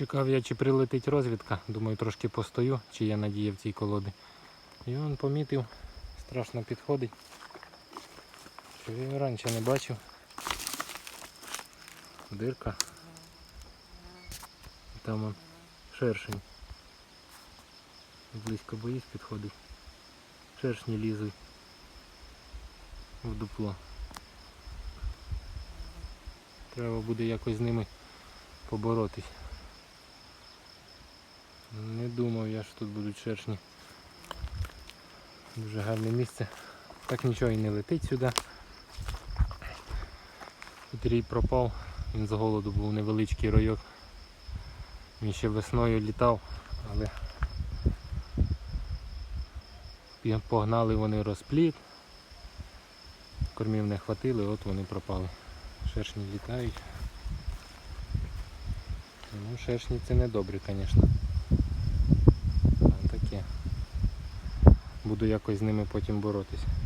Чекав я, чи прилетить розвідка. Думаю, трошки постою, чи є надія в цій колоді. І він помітив, страшно підходить. Що я раніше не бачив. Дирка. Там он шершень. Близько боїсь підходить. Шершні лізуть в дупло. Треба буде якось з ними поборотись. Не думав я, що тут будуть шершні. Дуже гарне місце. Так нічого і не летить сюди. Тут рій пропав, він з голоду був невеличкий ройок. Він ще весною літав, але погнали вони розпліт. Кормів не хватило, от вони пропали. Шершні літають. Ну, шершні це не добре, звісно. Буду якось з ними потім боротися.